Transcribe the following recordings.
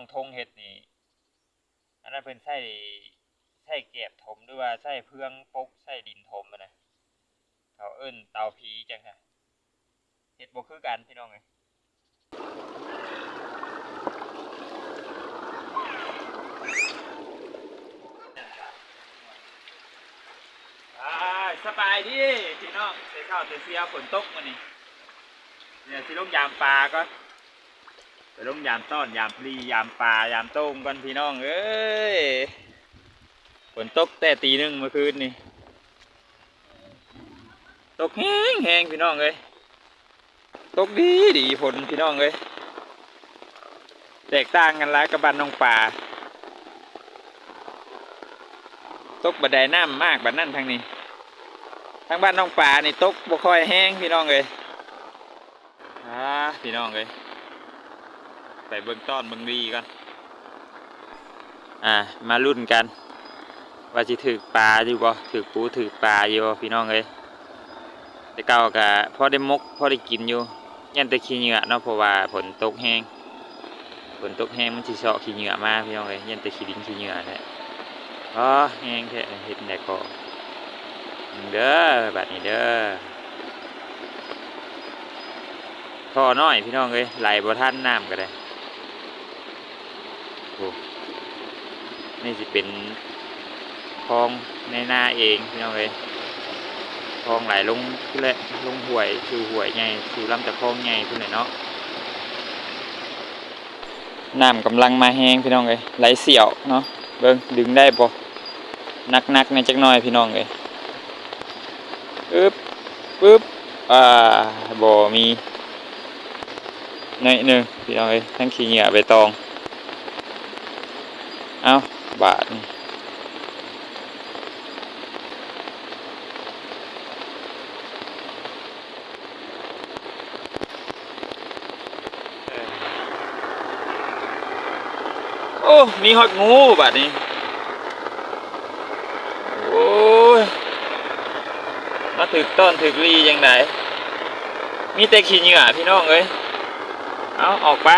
องทงเฮ็ดนี่อันนั้นเพิ่นใช้ใช้แกบถมหรือว่าใช้เพื่องปกใช้ดินถมนะเขาเอิ้นเตาผีจังค่ะเฮ็ดบ่คือกันพี่น้องเอ้ยอ่าสบายดีพี่น้องเสียข้าวเสียเสียฝนตกมื้อนี้เนี่ยสิลงยามปลาก็ ลงยามต้อนยามปลียามปลายามต้มกันพี่น้องเอ้ยฝนตกแต่ตีหนึ่งเมื่อคืนนี่ตกแห้งแห้งพี่น้องเอ้ยตกดีดีฝนพี่น้องเอ้ยแตกต่างกันละกับบ้านน้องป่าตกบัดไดน้ำมากบัดนั่นทางนี้ทางบ้านน้องป่านี่ตกบ่ค่อยแห้งพี่น้องเอ้ยอ่าพี่น้องเอ้ย ไปเบื้องต้นเบื้องดีกันอ่ามารุ่นกัน ว่าสิถือปลาอยู่บ่ถือปูถือปลาอยู่บ่พี่น้องเอ้ยแต่เก่ากะพอได้มกพอได้กินอยู่ยันแต่ขี้เหงื่อเนาะเพราะว่าฝนตกแห้งฝนตกแห้งมันสิเซาะขี้เหงื่อมาพี่น้องเอ้ยยันแต่ขี้ดินขี้เหงื่อแท้อ๋อแห้งแท้เฮ็ดได้ก็เด้อบัดนี้เด้อท่อน้อยพี่น้องเอ้ยไหลบ่ทันน้ำก็ได้ โอ้นี่สิเป็นคลองในหน้าเองพี่น้องเลยคลองไหลลงพุ่นแหละลงห่วยสู่ห่วยใหญ่สู่ลำตะคลองใหญ่พุ่นเลยเนาะน้ำกำลังมาแห้งพี่น้องเลยไหลเสี่ยวเนาะเบิ่งดึงได้บ่นักนักๆในจักหน่อยพี่น้องเลยอึ๊บปึ๊บอ่าบ่มีหน่อยหนึ่งพี่น้องเลยทั้งขี้เหงื่อใบตอง เอาบาทนี่โอ้ มีฮอดงูบาทนี้ โอ้ย มาถึกต้นถึกลียังไงมีแต่ขี้เหงื่อพี่น้องเอ้ย เอาออกไป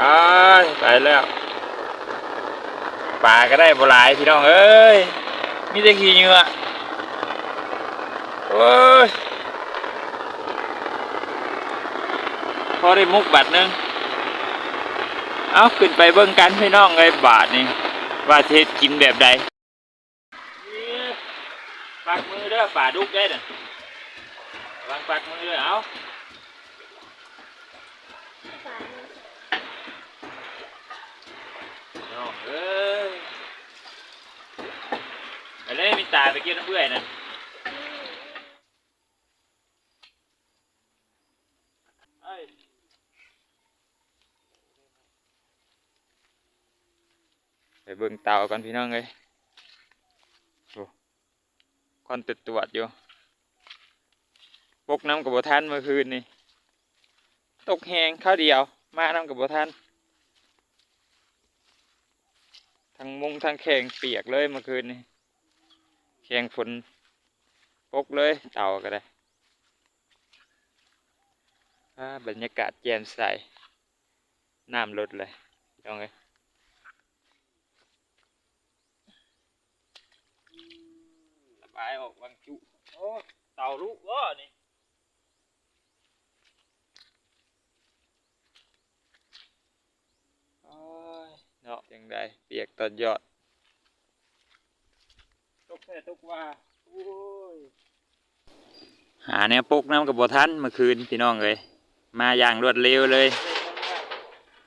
ไปไปแล้วปลาก็ได้บหลายพี่น้องเอ้ยมีแต่ขี้เหงื่อโอ้ยพอได้มุกบาทนึงเอาขึ้นไปเบิ่งกันพี่น้องเอ้บาทนี่ว่าเทศกินแบบใดปักมือเด้อป่าดุกได้น่ะวางปักมือเด้อเอา น้องเอ้ยไปเลยมีตาไปเกี่ยวน้ำเบื่อยนั่นไปเบิ่งเต่ากันพี่น้องเอ้ยโอ้คอนติดตรวจอยู่ปกน้ำกับบัทันเมื่อคืนนี่ ตกแหงข้าวเดียว มาน้ำกับบัทัน ทั้งมุงทั้งแข่งเปียกเลยเมื่อคืนนี้แข่งฝนปกเลยเต่าก็ได้บรรยากาศแจ่มใสน้ำลดเลยลองเลยสบายออกวังจุโอ้เต่าลูกว้อนี่โอ้ย นาะยังไงเปียกตอนยอดตกแค่ตกว่าโอ้ยหาแนวปลุกน้ำกับบัทันเมื่อคืนพี่น้องเลยมาอย่างรวดเร็วเลย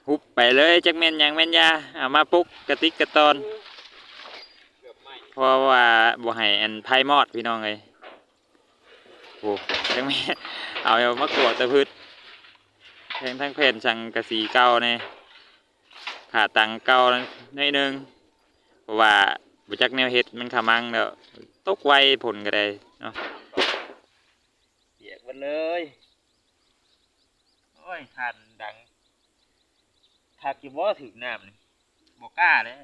ฮุบไปเลยจักแม่นหยังแม่นยาเอามาปลุกกระติกกระตอนเพราะว่าบ่ให้อันไพ่มอดพี่น้องเลยโอ้จักแม่นเอาเอามากวดตะพืชแทงทั้งแผ่นสังกะสีเก่าเนี่ย ขาตังเก่าหน่อยนึงเพราะว่าบุจักแนวเฮ็ดมันขมังเด้อตกไวผลก็ได้เนาะเปียกมันเลยโอ้ยทันดังทักอยู่บ่ถึงน้ำนี่บ่กล้าเลย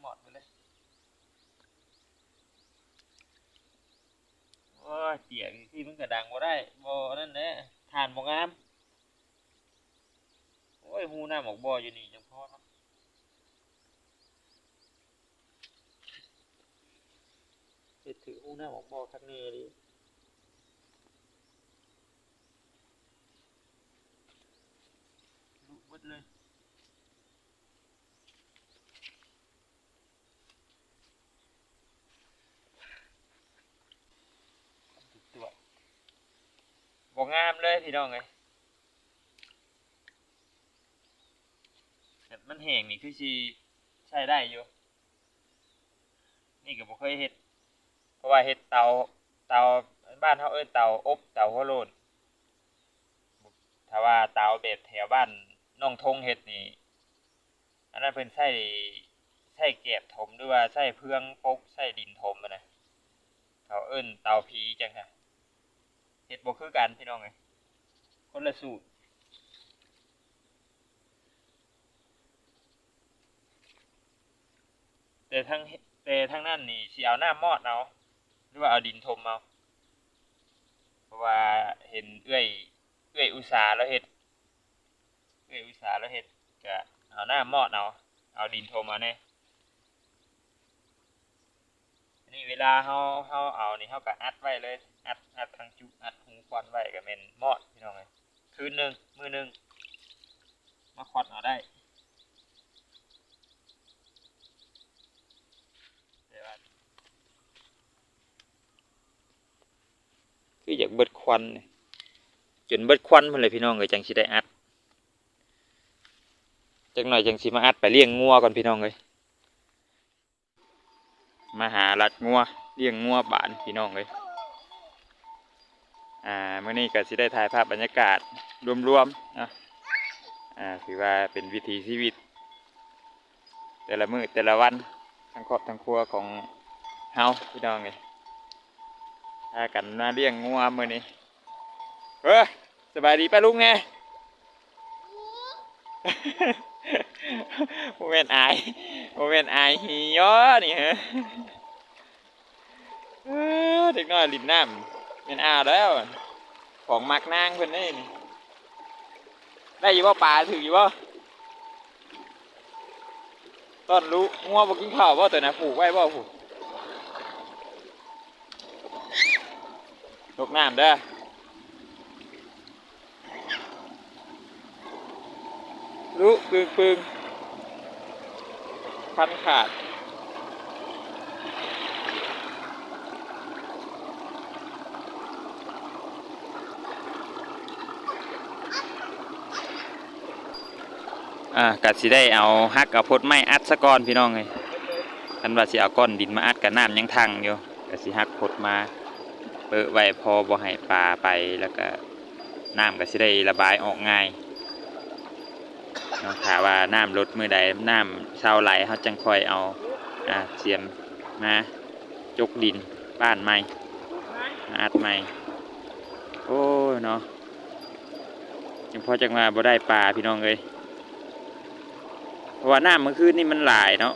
หมดไปเลยโอ้โอ้ยเสียงที่มันก็ดังบ่ได้บ่นั่นแหละทานบ่งาม ยหูหน้าหมอกบ่อยู่นี่จังพอเนาะเฮ็ดถือหูหน้าหมอกบ่คักแน่ดิลุกเบิดเลยตัวบ่งามเลยพี่น้องเอ้ยแต่ มันแห้งนี่คือสิใช้ได้อยู่ นี่ก็บ่เคยเฮ็ด เพราะว่าเฮ็ดเตาเตาบ้านเฮาเอิ้นเตาอบเตาหัวโลนถ้าว่าเตาแบบแถวบ้านน้องทงเฮ็ดนี่อันนั้นเพิ่นใช้ใช้แกบถมหรือว่าใช้เพื่องปกใช้ดินถมนะเขาเอิ้นเตาผีจังค่ะเฮ็ดบ่คือกันพี่น้องเอ้ยคนละสูตร แต่ทั้งแต่ทั้งนั้นนี่สิเอาน้ามอดเอาหรือว่าเอาดินถมเอาเพราะว่าเห็นเอื้อยเอื้อยอุตสาแล้วเฮ็ดเอื้อยอุตสาแล้วเฮ็ดก็เอาหน้ามอดเอาเอาดินถมเอาแน่อันนี้เวลาเฮาเฮาเอานี่เฮาก็อัดไว้เลยอัดอัดทางจุอัดหูควันไว้ก็แม่นมอดพี่น้องเอ้ยคืนหนึ่งมื้อหนึ่งมาควัดเอาได้แต่ว่า คืออยากเบิดควันจนเบิดควันพุ่นเลยพี่น้องเอ้ยจังสิได้อัดจังหน่อยจังสิมาอัดไปเลี้ยงงัวก่อนพี่น้องเอ้ยมาหาลัดงัวเลี้ยงงัวบานพี่น้องเลยอ่าเมื่อนี้ก็สิได้ถ่ายภาพบรรยากาศรวมๆนะอ่าถือว่าเป็นวิถีชีวิต แต่ละมือแต่ละวันทั้งครอบทั้งครัวของเฮาพี่น้องเลย พากันมาเลี้ยงงัวมื่อนี้เฮ้ยสบายดีป้าลุงไงโมเมนต์อายโมเมนต์อายฮีย้อนี่ฮะเอ้อเด็กน้อยลิ้นน้ำเป็นอาแล้ว ของมักนางเพิ่นนี่นี่ได้อยู่ว่าปลาถืออยู่ว่าต้นรู้งัวบ่กินข้าวบ่ตัวนะผูกไว้บ่ผูก กน้ำเด้อรู้ปึงปึงพันขาดอ่ากะสิได้เอาฮักเอาพดไม้อัดซะก่อนพี่น้องเลยคันว่าสิเอาก้อนดินมาอัดกับน้ำยังทังอยู่กะสิฮักพดมา เปิดไว้พอบ่ให้ปลาไปแล้วก็น้ำก็สิได้ระบายออกง่ายเนาะถ้าว่าน้ำลดมือใดน้ำเศร้าไหลเขาจังคอยเอาอ่าเสียมมาจกดินบ้านใหม่มาอัดใหม่โอ้ยเนาะยังพอจังว่าบ่ได้ปลาพี่น้องเลยเพราะว่าน้ำเมื่อคืนนี่มันหลายเนาะ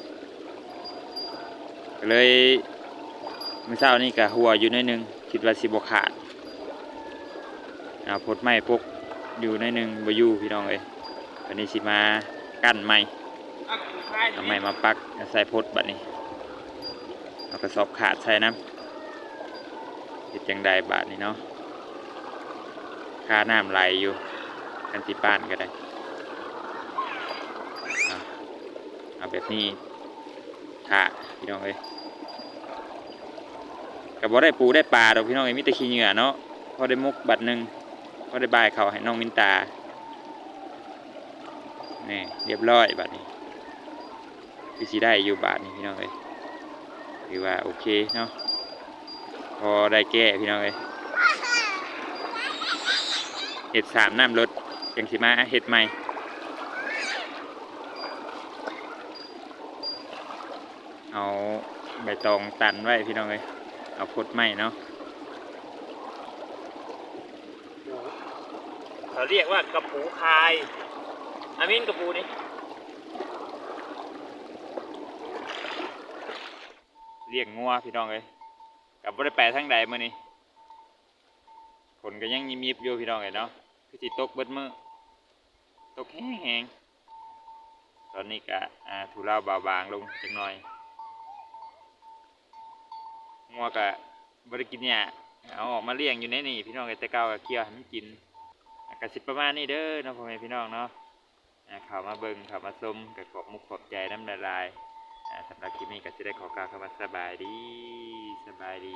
เลยเมื่อเช้านี่ก็หัวอยู่นิดนึง คิดว่าสิบขาดเอาพดไม้พกอยู่หนิดนึงบอยู่พี่น้องเอ้ยวันนี้สิมากั้นไม้เอาไม้มาปักใส่พดบัดนี้เอากระสอบขาดใส่น้ำเฮ็ดจังใดบาดนี้เนาะคาน้ำไหลอยู่กันที่ป้านก็ได้เอาแบบนี้ค่ะพี่น้องเอ้ย กับบ่ได้ปูได้ปลาดอกพี่น้องเอ้มีแต่ขี้เหงื่อเนาะพอได้มุกบัดหนึ่งพอได้บายเขาให้น้องมินตานี่เรียบร้อยบัดนี้คือสิได้อยู่บาทนี้พี่น้องเอ้ยถือว่าโอเคเนาะพอได้แก้พี่น้องเอ้ยเห็ดสามน้ำรถจังสิมาเห็ดใหม่เอาใบตองตันไว้พี่น้องเลย เอาพดไม้เนาะเขาเรียกว่ากระปูคายอามินกระปูนี่เรียกงัวพี่น้องเลยกับบ่ได้แปลทั้งใดมื่อนี้ฝนก็ยังยิบๆอยู่พี่น้องเอ้ยเนาะคือสิตกเบิดมื้อตกแห้งๆตอนนี้ก็อ่าทุเลาเบาบางลงจักหน่อย งัวกะบริกินเนี่ยเอาออกมาเลี้ยงอยู่ในนี่พี่น้องไอ้ตะเก่าก็เคี้ยวให้มันกินกระสิบประมาณนี้เด้อเนาะพ่อแม่พี่น้องเนาะข่าเขามาเบิ้งเข้ามาชมกับขอบมุกขอบใจน้ำละลายสำหรับคลิปนี้ก็จะได้ขอกล่าวคำว่าสบายดีสบายดี